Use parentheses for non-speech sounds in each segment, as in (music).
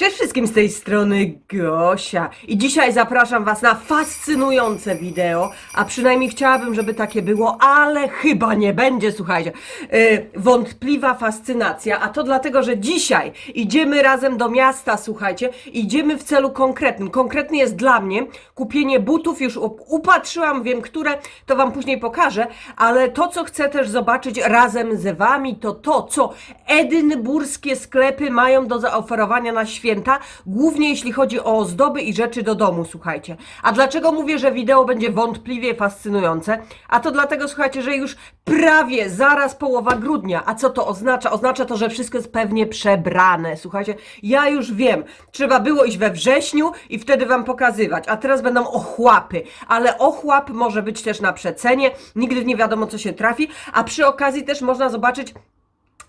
Cześć wszystkim z tej strony Gosia i dzisiaj zapraszam Was na fascynujące wideo, a przynajmniej chciałabym, żeby takie było, ale chyba nie będzie, słuchajcie. Yy, wątpliwa fascynacja, a to dlatego, że dzisiaj idziemy razem do miasta, słuchajcie, idziemy w celu konkretnym. Konkretny jest dla mnie kupienie butów, już up- upatrzyłam, wiem które, to Wam później pokażę, ale to, co chcę też zobaczyć razem z Wami, to to, co edynburskie sklepy mają do zaoferowania na święta, głównie jeśli chodzi o ozdoby i rzeczy do domu, słuchajcie. A dlaczego mówię, że wideo będzie wątpliwie fascynujące? A to dlatego, słuchajcie, że już prawie zaraz połowa grudnia. A co to oznacza? Oznacza to, że wszystko jest pewnie przebrane. Słuchajcie, ja już wiem, trzeba było iść we wrześniu i wtedy wam pokazywać, a teraz będą ochłapy. Ale ochłap może być też na przecenie, nigdy nie wiadomo, co się trafi, a przy okazji też można zobaczyć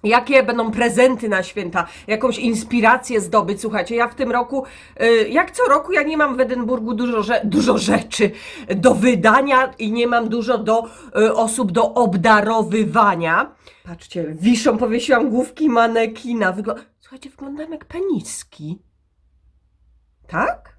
Jakie będą prezenty na święta, jakąś inspirację zdobyć. Słuchajcie, ja w tym roku, y, jak co roku, ja nie mam w Edynburgu dużo, dużo rzeczy do wydania i nie mam dużo do y, osób do obdarowywania. Patrzcie, wiszą, powiesiłam główki manekina. Wygl- Słuchajcie, wyglądam jak peniski. Tak?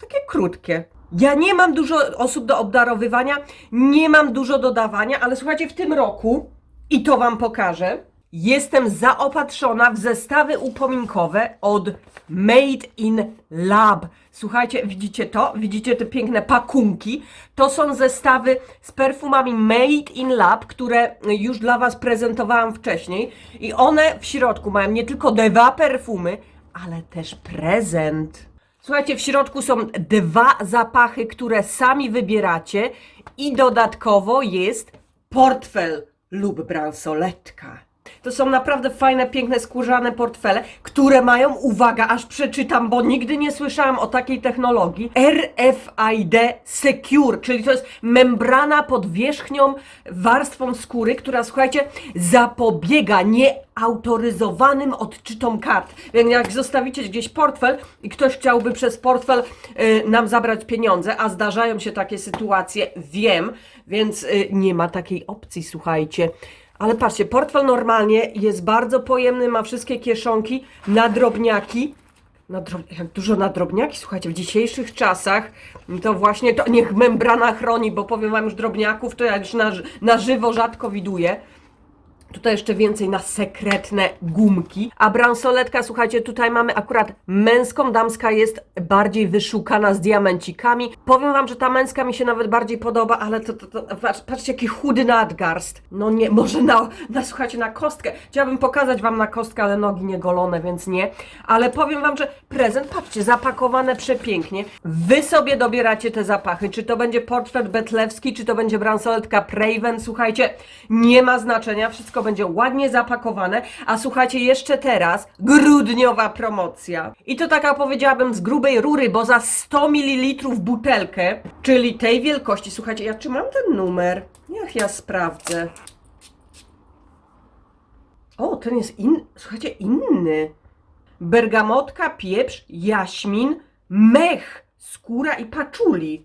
Takie krótkie. Ja nie mam dużo osób do obdarowywania, nie mam dużo do dawania, ale słuchajcie, w tym roku, i to Wam pokażę, jestem zaopatrzona w zestawy upominkowe od Made in Lab. Słuchajcie, widzicie to? Widzicie te piękne pakunki? To są zestawy z perfumami Made in Lab, które już dla Was prezentowałam wcześniej. I one w środku mają nie tylko dwa perfumy, ale też prezent. Słuchajcie, w środku są dwa zapachy, które sami wybieracie i dodatkowo jest portfel lub bransoletka. To są naprawdę fajne, piękne, skórzane portfele, które mają, uwaga, aż przeczytam, bo nigdy nie słyszałam o takiej technologii, RFID Secure, czyli to jest membrana pod wierzchnią warstwą skóry, która, słuchajcie, zapobiega nieautoryzowanym odczytom kart. Więc jak zostawicie gdzieś portfel i ktoś chciałby przez portfel y, nam zabrać pieniądze, a zdarzają się takie sytuacje, wiem, więc y, nie ma takiej opcji, słuchajcie. Ale patrzcie, portfel normalnie jest bardzo pojemny, ma wszystkie kieszonki na drobniaki. Na drob... Jak dużo na drobniaki, słuchajcie, w dzisiejszych czasach to właśnie to niech membrana chroni, bo powiem wam już drobniaków, to ja już na, na żywo rzadko widuję. Tutaj jeszcze więcej na sekretne gumki. A bransoletka, słuchajcie, tutaj mamy akurat męską, damska jest bardziej wyszukana z diamencikami. Powiem wam, że ta męska mi się nawet bardziej podoba, ale to, to, to patrz, patrzcie jaki chudy nadgarst. No nie, (laughs) może na, na, słuchajcie, na kostkę. Chciałabym pokazać wam na kostkę, ale nogi nie golone, więc nie. Ale powiem wam, że prezent, patrzcie, zapakowane przepięknie. Wy sobie dobieracie te zapachy, czy to będzie portfel betlewski, czy to będzie bransoletka Praven, słuchajcie, nie ma znaczenia, wszystko będzie ładnie zapakowane, a słuchajcie, jeszcze teraz grudniowa promocja. I to taka powiedziałabym z grubej rury, bo za 100 ml butelkę, czyli tej wielkości, słuchajcie, ja czy mam ten numer? Niech ja sprawdzę. O, ten jest inny, słuchajcie, inny. Bergamotka, pieprz, jaśmin, mech, skóra i paczuli.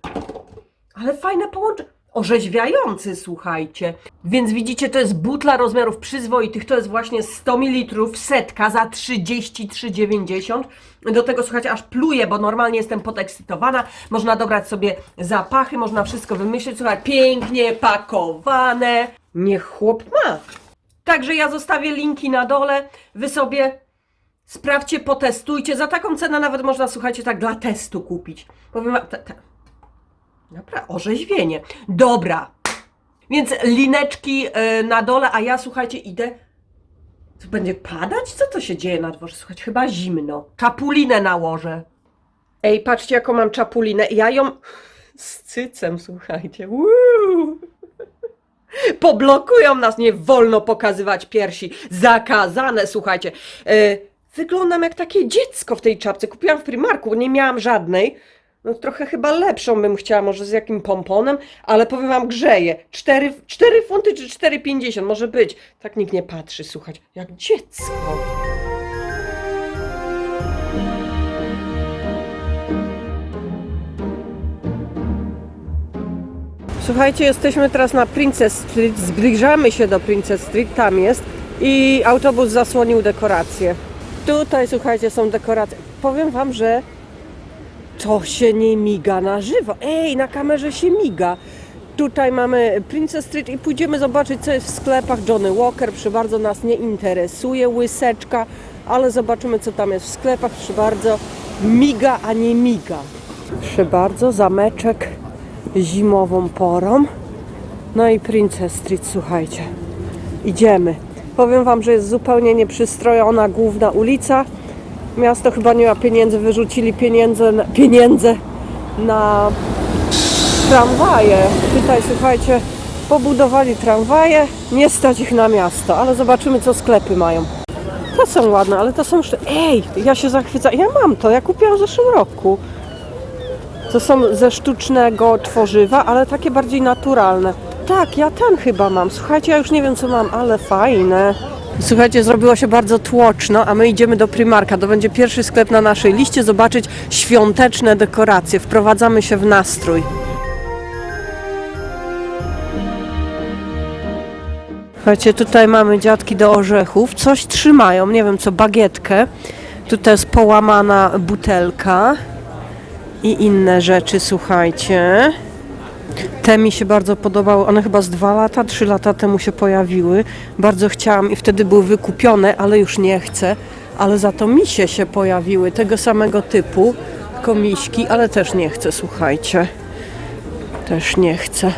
Ale fajne połączenie. Orzeźwiający, słuchajcie. Więc widzicie, to jest butla rozmiarów przyzwoitych. To jest właśnie 100 ml, setka za 33,90. Do tego, słuchajcie, aż pluję, bo normalnie jestem podekscytowana. Można dobrać sobie zapachy, można wszystko wymyślić. Słuchaj, pięknie pakowane. Niech chłop ma. Także ja zostawię linki na dole. Wy sobie sprawdźcie, potestujcie. Za taką cenę nawet można, słuchajcie, tak dla testu kupić. Powiem te. Dobra, orzeźwienie. Dobra. Więc lineczki y, na dole, a ja, słuchajcie, idę. Co będzie padać? Co to się dzieje na dworze? Słuchajcie, chyba zimno. Czapulinę nałożę. Ej, patrzcie, jaką mam czapulinę. Ja ją z cycem, słuchajcie. Woo! Poblokują nas, nie wolno pokazywać piersi. Zakazane, słuchajcie. E, wyglądam jak takie dziecko w tej czapce. Kupiłam w Primarku, nie miałam żadnej. No trochę chyba lepszą bym chciała, może z jakim pomponem, ale powiem wam, grzeje. 4, 4 funty czy 4,50 może być. Tak nikt nie patrzy, słuchać. Jak dziecko. Słuchajcie, jesteśmy teraz na Princess Street, zbliżamy się do Princess Street, tam jest i autobus zasłonił dekorację. Tutaj, słuchajcie, są dekoracje. Powiem wam, że to się nie miga na żywo. Ej, na kamerze się miga. Tutaj mamy Princess Street i pójdziemy zobaczyć, co jest w sklepach. Johnny Walker, przy bardzo nas nie interesuje, łyseczka, ale zobaczymy, co tam jest w sklepach. Przy bardzo miga, a nie miga. Przy bardzo zameczek zimową porą. No i Princess Street, słuchajcie. Idziemy. Powiem Wam, że jest zupełnie nieprzystrojona główna ulica. Miasto chyba nie ma pieniędzy, wyrzucili pieniądze, na- pieniądze na tramwaje. Tutaj słuchajcie, pobudowali tramwaje, nie stać ich na miasto, ale zobaczymy co sklepy mają. To są ładne, ale to są jeszcze... Ej, ja się zachwycam, ja mam to, ja kupiłam w zeszłym roku. To są ze sztucznego tworzywa, ale takie bardziej naturalne. Tak, ja ten chyba mam. Słuchajcie, ja już nie wiem co mam, ale fajne. Słuchajcie, zrobiło się bardzo tłoczno, a my idziemy do Primarka. To będzie pierwszy sklep na naszej liście, zobaczyć świąteczne dekoracje. Wprowadzamy się w nastrój. Słuchajcie, tutaj mamy dziadki do orzechów. Coś trzymają, nie wiem co, bagietkę. Tutaj jest połamana butelka i inne rzeczy, słuchajcie. Te mi się bardzo podobały. One chyba z dwa lata, trzy lata temu się pojawiły. Bardzo chciałam i wtedy były wykupione, ale już nie chcę. Ale za to misie się pojawiły tego samego typu, tylko miśki, ale też nie chcę, słuchajcie. Też nie chcę.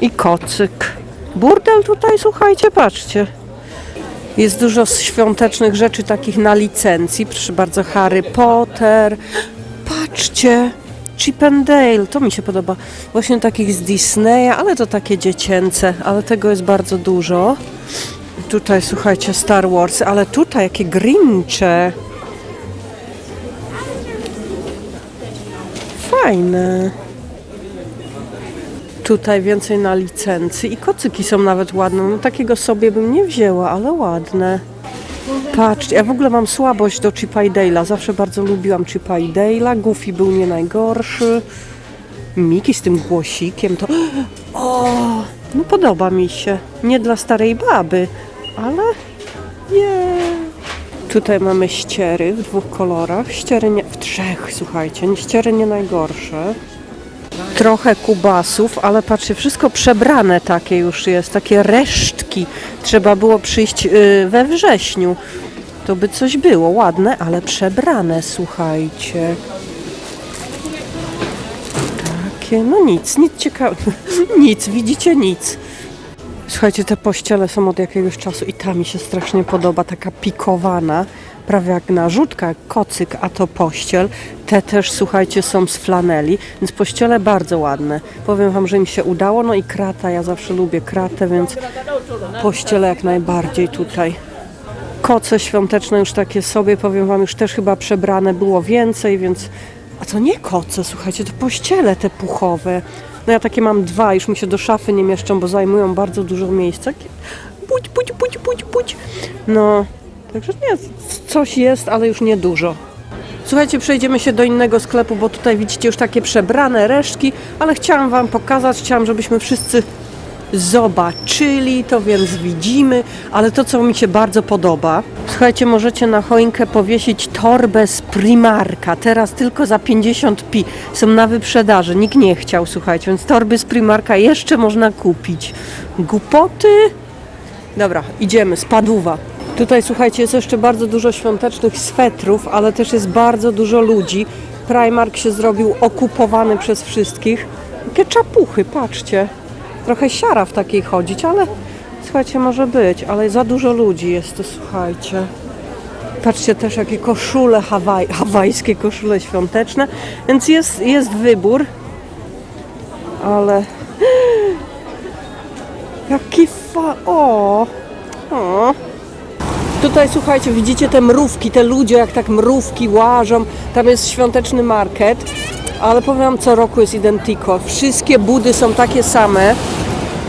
I kocyk. Burdel tutaj, słuchajcie, patrzcie. Jest dużo świątecznych rzeczy takich na licencji. Proszę bardzo, Harry Potter. Patrzcie, Chip and Dale, to mi się podoba. Właśnie takich z Disneya, ale to takie dziecięce, ale tego jest bardzo dużo. Tutaj słuchajcie Star Wars, ale tutaj jakie Grincze. Fajne. Tutaj więcej na licencji i kocyki są nawet ładne. No takiego sobie bym nie wzięła, ale ładne. Patrzcie, ja w ogóle mam słabość do Chipa i Dale'a. Zawsze bardzo lubiłam Chipa i Dale'a. Goofy był nie najgorszy. Miki z tym głosikiem to... (gasps) O, no podoba mi się. Nie dla starej baby, ale... Nie. Tutaj mamy ściery w dwóch kolorach. Ściery nie... w trzech, słuchajcie. Ściery nie najgorsze. Trochę kubasów, ale patrzcie, wszystko przebrane takie już jest, takie resztki. Trzeba było przyjść y, we wrześniu. To by coś było ładne, ale przebrane, słuchajcie. Takie, no nic, nic ciekawego. (laughs) nic, widzicie, nic. Słuchajcie, te pościele są od jakiegoś czasu i ta mi się strasznie podoba, taka pikowana, prawie jak narzutka, jak kocyk, a to pościel. Te też, słuchajcie, są z flaneli, więc pościele bardzo ładne. Powiem Wam, że mi się udało, no i krata, ja zawsze lubię kratę, więc pościele jak najbardziej tutaj. Koce świąteczne już takie sobie, powiem Wam, już też chyba przebrane było więcej, więc... A to nie koce, słuchajcie, to pościele te puchowe. No ja takie mam dwa, już mi się do szafy nie mieszczą, bo zajmują bardzo dużo miejsca. Budź, budź, budź, budź, budź. No, także nie, coś jest, ale już nie dużo. Słuchajcie, przejdziemy się do innego sklepu, bo tutaj widzicie już takie przebrane resztki, ale chciałam Wam pokazać, chciałam, żebyśmy wszyscy zobaczyli, to więc widzimy, ale to, co mi się bardzo podoba, słuchajcie, możecie na choinkę powiesić torbę z Primarka, teraz tylko za 50 pi, są na wyprzedaży, nikt nie chciał, słuchajcie, więc torby z Primarka jeszcze można kupić. Głupoty? Dobra, idziemy, spadówa. Tutaj słuchajcie, jest jeszcze bardzo dużo świątecznych swetrów, ale też jest bardzo dużo ludzi. Primark się zrobił okupowany przez wszystkich. Jakie czapuchy, patrzcie. Trochę siara w takiej chodzić, ale słuchajcie, może być, ale za dużo ludzi jest to, słuchajcie. Patrzcie też, jakie koszule hawaj, hawajskie, koszule świąteczne, więc jest, jest wybór, ale (gasps) jaki fa... o, o. Tutaj słuchajcie, widzicie te mrówki, te ludzie jak tak mrówki łażą. Tam jest świąteczny market, ale powiem wam, co roku jest identico. Wszystkie budy są takie same,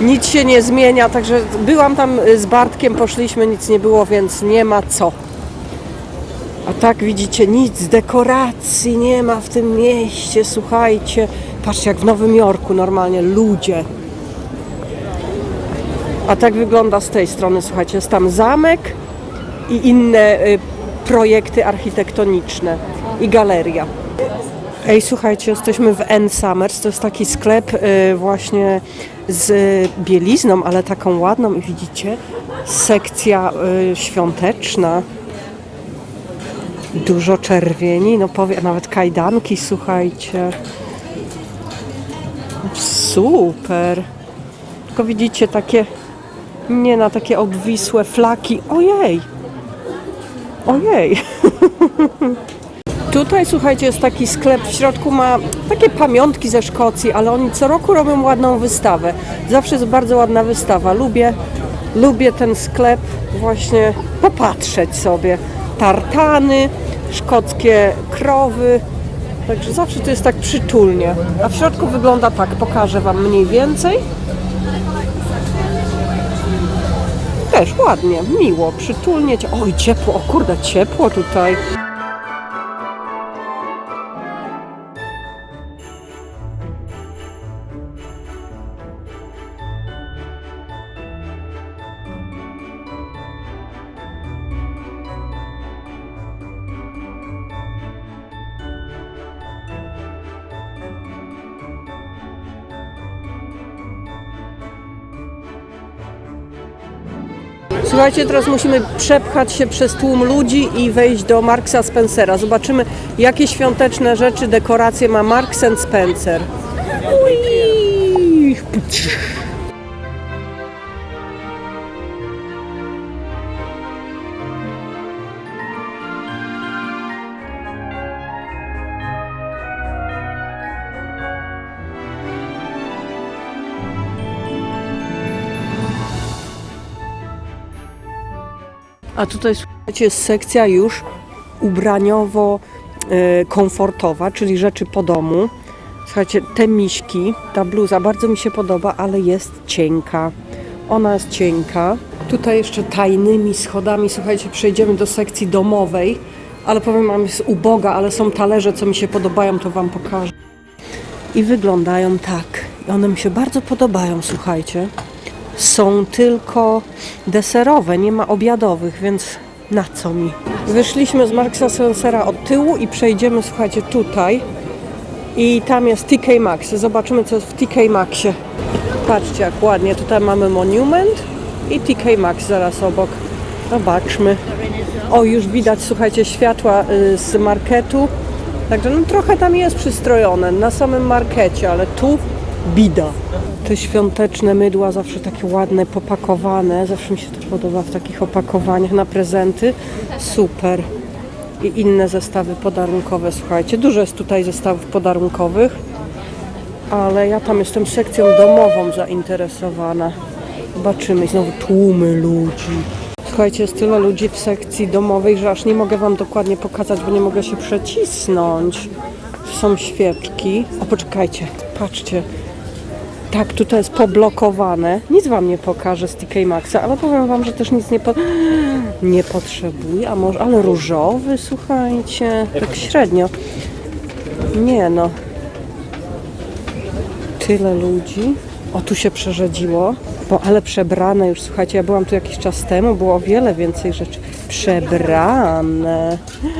nic się nie zmienia, także byłam tam y, z Bartkiem, poszliśmy, nic nie było, więc nie ma co. A tak widzicie, nic, dekoracji nie ma w tym mieście, słuchajcie. Patrzcie, jak w Nowym Jorku normalnie, ludzie. A tak wygląda z tej strony, słuchajcie, jest tam zamek i inne y, projekty architektoniczne i galeria. Ej, słuchajcie, jesteśmy w N Summers. To jest taki sklep y, właśnie z bielizną, ale taką ładną i widzicie, sekcja y, świąteczna. Dużo czerwieni, no powie, nawet kajdanki, słuchajcie. Super. Tylko widzicie takie, nie na takie obwisłe flaki. Ojej. Ojej. (laughs) Tutaj słuchajcie, jest taki sklep, w środku ma takie pamiątki ze Szkocji, ale oni co roku robią ładną wystawę. Zawsze jest bardzo ładna wystawa. Lubię, lubię ten sklep właśnie popatrzeć sobie. Tartany, szkockie krowy. Także zawsze to jest tak przytulnie. A w środku wygląda tak, pokażę Wam mniej więcej. Też ładnie, miło, przytulnie. Oj, ciepło, o kurde, ciepło tutaj. Słuchajcie, teraz musimy przepchać się przez tłum ludzi i wejść do Marksa Spencera. Zobaczymy, jakie świąteczne rzeczy, dekoracje ma Marks Spencer. Ui! A tutaj słuchajcie, jest sekcja już ubraniowo-komfortowa, czyli rzeczy po domu. Słuchajcie, te miśki, ta bluza bardzo mi się podoba, ale jest cienka. Ona jest cienka. Tutaj jeszcze tajnymi schodami, słuchajcie, przejdziemy do sekcji domowej, ale powiem wam, jest uboga, ale są talerze, co mi się podobają, to wam pokażę. I wyglądają tak. I one mi się bardzo podobają, słuchajcie są tylko deserowe, nie ma obiadowych, więc na co mi? Wyszliśmy z Marksa Spencera od tyłu i przejdziemy, słuchajcie, tutaj. I tam jest TK Maxx. Zobaczymy, co jest w TK Maxie. Patrzcie, jak ładnie. Tutaj mamy monument i TK Maxx zaraz obok. Zobaczmy. O, już widać, słuchajcie, światła y, z marketu. Także no, trochę tam jest przystrojone na samym markecie, ale tu bida. Te świąteczne mydła zawsze takie ładne, popakowane. Zawsze mi się to podoba w takich opakowaniach na prezenty. Super. I inne zestawy podarunkowe, słuchajcie. Dużo jest tutaj zestawów podarunkowych, ale ja tam jestem sekcją domową zainteresowana. Zobaczymy, znowu tłumy ludzi. Słuchajcie, jest tyle ludzi w sekcji domowej, że aż nie mogę Wam dokładnie pokazać, bo nie mogę się przecisnąć. Są świeczki. O, poczekajcie, patrzcie. Tak, tutaj jest poblokowane. Nic Wam nie pokażę z TK Maxa, ale powiem Wam, że też nic nie, po... (gasps) nie potrzebuję. A może, ale różowy, słuchajcie, tak średnio. Nie no. Tyle ludzi. O, tu się przerzedziło, bo ale przebrane już, słuchajcie, ja byłam tu jakiś czas temu, było o wiele więcej rzeczy. Przebrane. (gasps)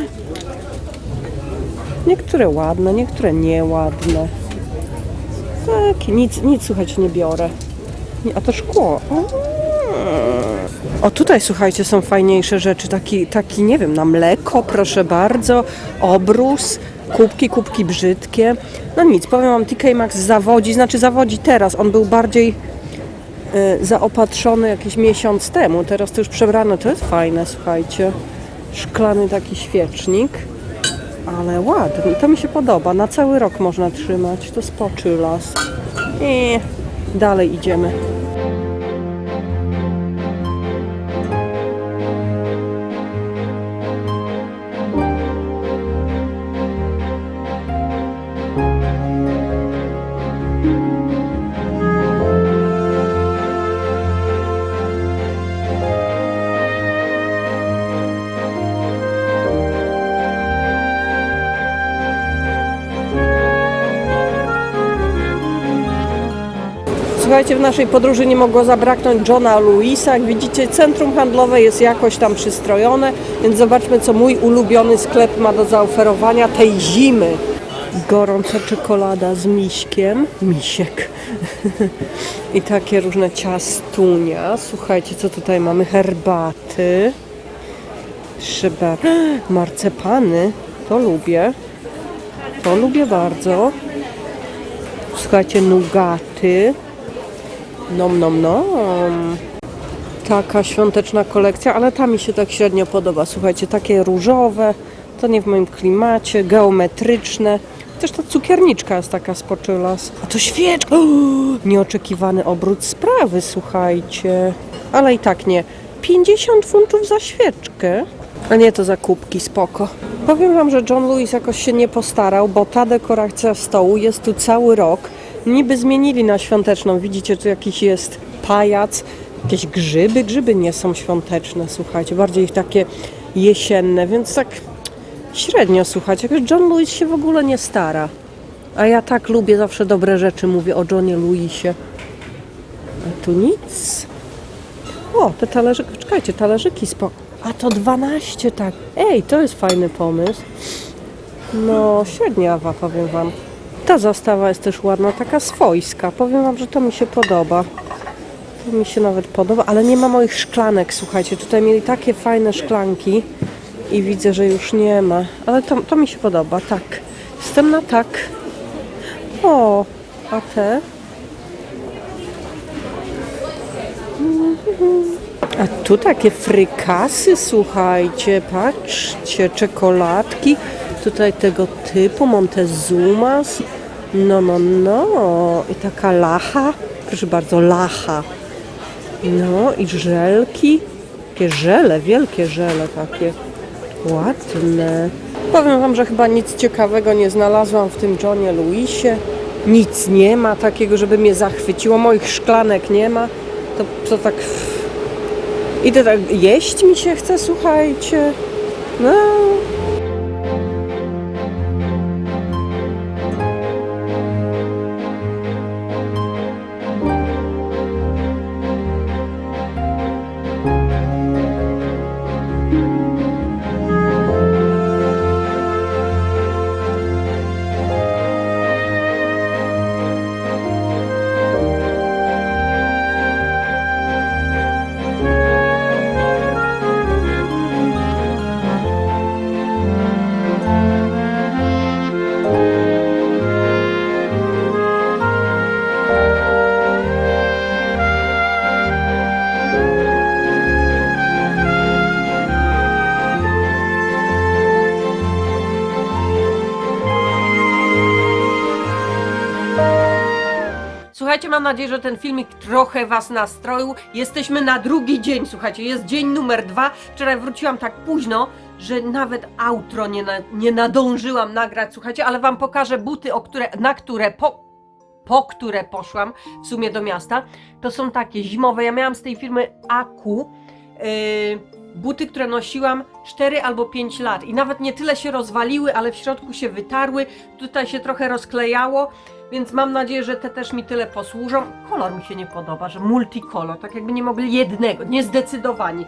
Niektóre ładne, niektóre nieładne. Tak, nic, nic słuchać nie biorę. A to szkło. O, o tutaj słuchajcie, są fajniejsze rzeczy. Taki, taki, nie wiem, na mleko, proszę bardzo. Obrus, kubki, kubki brzydkie. No nic, powiem wam, TK Maxx zawodzi, znaczy zawodzi teraz. On był bardziej y, zaopatrzony jakiś miesiąc temu. Teraz to już przebrane. To jest fajne, słuchajcie. Szklany taki świecznik. Ale ładny, to mi się podoba. Na cały rok można trzymać. To spoczy las. I dalej idziemy. Słuchajcie, w naszej podróży nie mogło zabraknąć Johna Louisa. Jak widzicie, centrum handlowe jest jakoś tam przystrojone, więc zobaczmy, co mój ulubiony sklep ma do zaoferowania tej zimy. Gorąca czekolada z miśkiem. Misiek. (laughs) I takie różne ciastunia. Słuchajcie, co tutaj mamy? Herbaty. Szyber. (gasps) Marcepany. To lubię. To lubię bardzo. Słuchajcie, nugaty. Nom, nom, nom. Taka świąteczna kolekcja, ale ta mi się tak średnio podoba. Słuchajcie, takie różowe, to nie w moim klimacie, geometryczne. Też ta cukierniczka jest taka spoczyla. A to świeczka! O, (gasps) nieoczekiwany obrót sprawy, słuchajcie. Ale i tak nie. 50 funtów za świeczkę. A nie to za kubki, spoko. Powiem Wam, że John Lewis jakoś się nie postarał, bo ta dekoracja stołu jest tu cały rok. Niby zmienili na świąteczną. Widzicie, tu jakiś jest pajac, jakieś grzyby. Grzyby nie są świąteczne, słuchajcie, bardziej takie jesienne, więc tak średnio, słuchajcie. Jakoś John Lewis się w ogóle nie stara. A ja tak lubię, zawsze dobre rzeczy mówię o Johnie Lewisie. A tu nic. O, te talerzyki, czekajcie, talerzyki spoko. A to 12, tak. Ej, to jest fajny pomysł. No, średniawa, powiem Wam. Ta zastawa jest też ładna, taka swojska. Powiem Wam, że to mi się podoba. To mi się nawet podoba, ale nie ma moich szklanek, słuchajcie. Tutaj mieli takie fajne szklanki i widzę, że już nie ma. Ale to, to mi się podoba, tak. Jestem na tak. O, a te? A tu takie frykasy, słuchajcie, patrzcie, czekoladki, tutaj tego typu, Montezumas, no, no, no, i taka lacha, proszę bardzo, lacha, no i żelki, takie żele, wielkie żele takie, ładne. Powiem Wam, że chyba nic ciekawego nie znalazłam w tym Johnie Lewisie, nic nie ma takiego, żeby mnie zachwyciło, moich szklanek nie ma, to, to tak... I to tak jeść mi się chce, słuchajcie. No. Mam nadzieję, że ten filmik trochę Was nastroił. Jesteśmy na drugi dzień, słuchajcie, jest dzień numer dwa. Wczoraj wróciłam tak późno, że nawet outro nie, na, nie nadążyłam nagrać, słuchajcie, ale Wam pokażę buty, o które, na które po, po które poszłam w sumie do miasta. To są takie zimowe, ja miałam z tej firmy Aku. Yy, buty, które nosiłam 4 albo 5 lat i nawet nie tyle się rozwaliły, ale w środku się wytarły, tutaj się trochę rozklejało, więc mam nadzieję, że te też mi tyle posłużą. Kolor mi się nie podoba, że multikolor, tak jakby nie mogli jednego, niezdecydowani.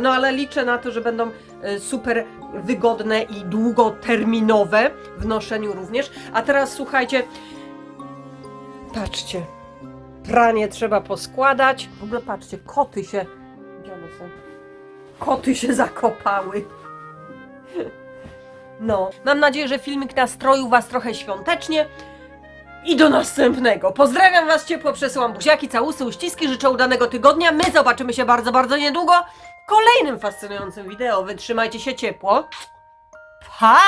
No ale liczę na to, że będą e, super wygodne i długoterminowe w noszeniu również. A teraz słuchajcie, patrzcie, pranie trzeba poskładać. W ogóle patrzcie, koty się... Gdzie one są? Koty się zakopały. No, mam nadzieję, że filmik nastroił Was trochę świątecznie. I do następnego. Pozdrawiam Was ciepło, przesyłam buziaki, całusy, uściski, życzę udanego tygodnia. My zobaczymy się bardzo, bardzo niedługo w kolejnym fascynującym wideo. Wytrzymajcie się ciepło. Pa!